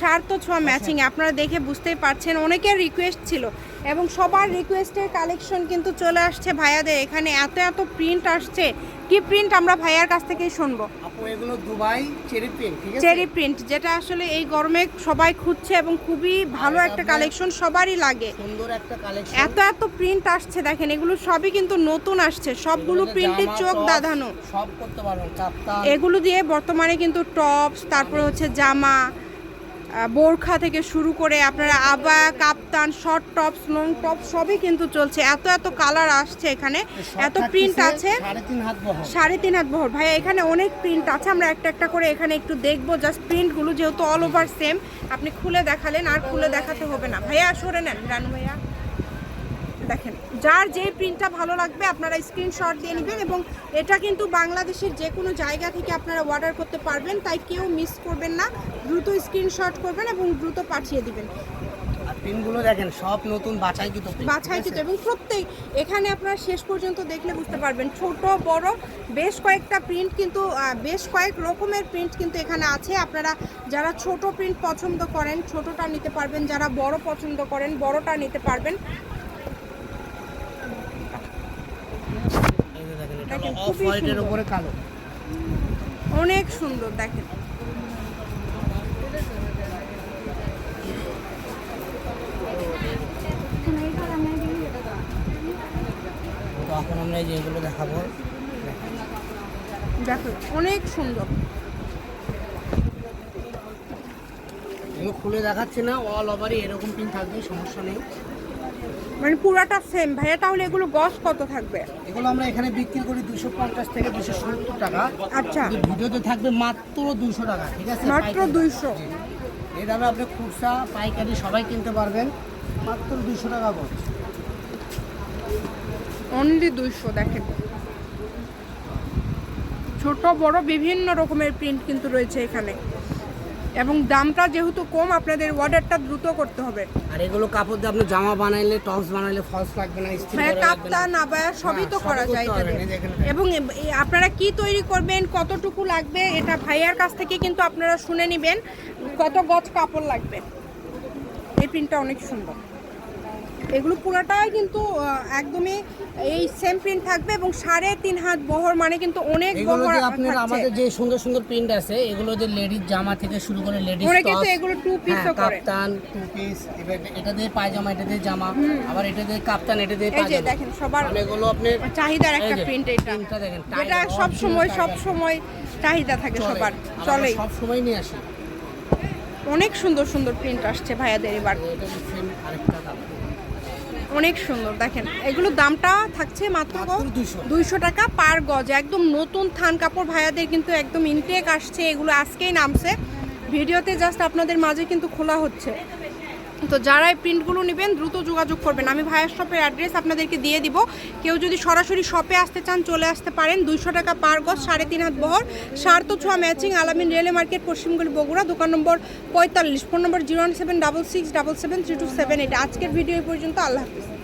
সার্থ ছোঁয়া ম্যাচিং আপনারা দেখে বুঝতেই পারছেন অনেকের রিকোয়েস্ট ছিল এবং সবার রিকোয়েস্টের কালেকশন কিন্তু চলে আসছে ভাইয়াদের এখানে। এত এত প্রিন্ট আসছে। কি প্রিন্ট আমরা ভাইয়ার কাছ থেকেই শুনব? আপু এগুলো দুবাই চেরি প্রিন্ট ঠিক আছে? চেরি প্রিন্ট যেটা আসলে এই গরমে সবাই খুঁজছে এবং খুবই ভালো একটা কালেকশন সবারই লাগে। সুন্দর একটা কালেকশন এত এত প্রিন্ট আসছে দেখেন এগুলো সবই কিন্তু নতুন আসছে। সবগুলো প্রিন্টের চোখ দাধানো সব করতে পারবেন এগুলো দিয়ে বর্তমানে কিন্তু টপস তারপরে হচ্ছে জামা বোরখা থেকে শুরু করে আপনারা আবা kaftan short tops long top সবই কিন্তু চলছে। এত এত কালার আসছে এখানে। এত প্রিন্ট আছে। সাড়ে তিন হাত বহর। ভাইয়া এখানে অনেক প্রিন্ট আছে। আমরা একটা একটা করে এখানে একটু দেখব। জাস্ট প্রিন্টগুলো যেহেতু অল ওভার সেম আপনি খুলে দেখালেন। আর খুলে দেখাতে হবে না। ভাইয়া সরে নেন। রানু ভাইয়া দেখেন। যার যে প্রিন্টটা ভালো লাগবে আপনারা স্ক্রিনশট দিয়ে নেবেন এবং এটা কিন্তু বাংলাদেশের যে কোনো জায়গা থেকে আপনারা অর্ডার করতে পারবেন তাই কেউ মিস করবেন না। দ্রুত স্ক্রিনশট করবেন এবং দ্রুত পাঠিয়ে দিবেন। পিনগুলো দেখেন সব নতুন এবং প্রত্যেক এখানে আপনারা শেষ পর্যন্ত দেখলে বুঝতে পারবেন ছোট বড় বেশ কয়েকটা প্রিন্ট কিন্তু বেশ কয়েক রকমের প্রিন্ট কিন্তু এখানে আছে। আপনারা যারা ছোট প্রিন্ট পছন্দ করেন ছোটটা নিতে পারবেন যারা বড় পছন্দ করেন বড়টা নিতে পারবেন এই যে দেখেন এটা দেখেন, অফ হোয়াইটের। উপরে কালো। অনেক সুন্দর দেখেন। তো এখন আমরা এই যে এগুলো দেখাবো। দেখো অনেক সুন্দর। এগুলো খুলে দেখাচ্ছি না অল ওভারই এরকম পিন থাকবে সমস্যা নেই। মানে পুরাটা সেম ভাইয়া তাহলে এগুলো গস কত থাকবে? এগুলো আমরা এখানে বিক্রি করি দুশো পঞ্চাশ থেকে দুশো সত্তর টাকা। আচ্ছা। ভিডিওতে থাকবে মাত্র দুশো টাকা ঠিক আছে? মাত্র পাইকারি। দুইশো। জি। এই দামে আপনি খুচরা পাইকারি সবাই কিনতে পারবেন। মাত্র দুশো টাকা গজ। অনলি দুইশো দেখেন। ছোট বড় বিভিন্ন রকমের প্রিন্ট কিন্তু রয়েছে এখানে। এবং দামটা যেহেতু কম আপনাদের অর্ডারটা দ্রুত করতে হবে। আর এগুলো কাপড় দিয়ে আপনি জামা বানাইলে টপস বানাইলে ফলস লাগবে না স্টিল হ্যাঁ কাপতা নাবায়া সবই তো হ্যাঁ, করা যায়। এবং আপনারা কি তৈরি করবেন কতটুকু লাগবে এটা ভাইয়ার কাছ থেকে কিন্তু আপনারা শুনে নেবেন কত গজ কাপড় লাগবে। এই প্রিন্টটা অনেক সুন্দর। এগুলো পুরাটাই কিন্তু একদমই এই সেম প্রিন্ট থাকবে এবং সাড়ে তিন হাত বহর মানে কিন্তু অনেক বহর আপনার আমাদের যে সুন্দর সুন্দর প্রিন্ট আছে এগুলো যে লেডিস জামা থেকে শুরু করে লেডিস অনেকে তো এগুলো টু পিসও করে। কাপ্তান টু পিস এটা দিয়ে পায়জামা এটা দিয়ে জামা আবার এটা দিয়ে কাপ্তান এটা দিয়ে এই যে দেখেন সবার মানে এগুলো আপনি চাহিদার একটা প্রিন্ট এটা। tiger, সব সময় সব সময় চাহিদা থাকে সবার চলেই। সব সময় নিয়ে আসি। অনেক সুন্দর সুন্দর প্রিন্ট আসছে ভাইয়াদের এবার। আরেকটা দাম। অনেক সুন্দর দেখেন। এগুলো দামটা থাকছে মাত্র মাত্র 200 দুইশো। টাকা পার গজ একদম নতুন থান কাপড়। ভাইয়াদের কিন্তু একদম ইনটেক আসছে এগুলো আজকেই নামছে। ভিডিওতে জাস্ট আপনাদের মাঝে কিন্তু খোলা হচ্ছে। তো যারা এই প্রিন্টগুলো নেবেন, দ্রুত যোগাযোগ করবেন। আমি ভাইয়ের শপের অ্যাড্রেস আপনাদেরকে দিয়ে দিব। কেউ যদি সরাসরি শপে আসতে চান, চলে আসতে পারেন। দুইশো টাকা পার গজ, সাড়ে তিন হাত বহর। সার্থ ছোঁয়া ম্যাচিং আলামিন রেলে মার্কেট পশ্চিমগুলি বগুড়া, দোকান নম্বর পঁয়তাল্লিশ। Phone number zero one seven double six double seven three two seven eight আজকের ভিডিও পর্যন্ত, আল্লাহ হাফিজ।